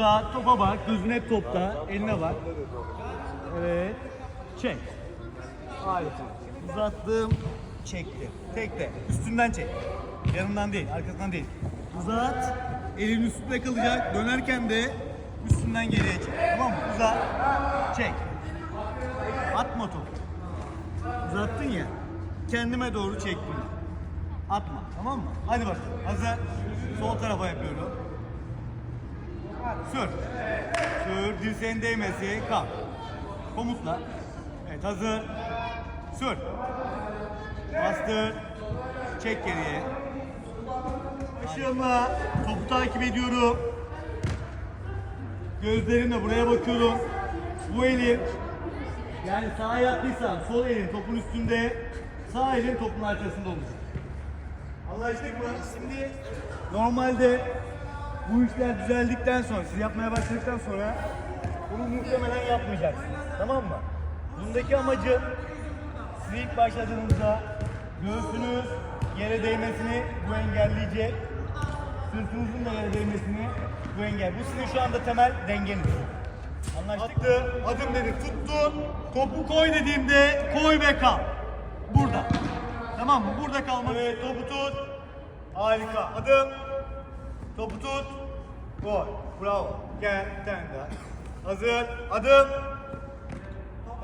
Uzat, topa bak, gözün hep topta, eline bak. Evet, çek. Harika. Uzattım, çektim. Tekle, üstünden çek. Yanından değil, arkasından değil. Uzat, elin üstünde kalacak. Dönerken de üstünden geriye çek. Tamam mı? Uzat, çek. Atma topu. Uzattın ya, kendime doğru çektim. Atma, tamam mı? Hadi bakalım. Hazır. Sol tarafa yapıyorum. Sür. Sür. Dirseğin değmesi. Kalk. Komutla. Evet hazır. Sür. Bastır. Çek geriye. Işığımla topu takip ediyorum. Gözlerimle buraya bakıyorum. Bu elim yani sağa yattıysan sol elin topun üstünde, sağ elin topun arkasında olacak. Anlaştık mı? Şimdi normalde bu işler düzeldikten sonra, siz yapmaya başladıktan sonra bunu muhtemelen yapmayacaksınız. Tamam mı? Bundaki amacı siz ilk başladığınızda göğsünüz yere değmesini bu engelleyecek. Sırtınızın da yere değmesini bu engel. Bu sizin şu anda temel dengeniz. Anlaştık Attı, adım dedi, tuttun, topu koy dediğimde koy ve kal. Burada. Tamam mı? Burada kalmak. Evet, topu tut. Harika. Adım. Topu tut. Gol. Bravo. Gel. Bir tane daha. Hazır. Adım.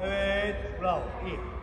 Evet. Bravo. İyi.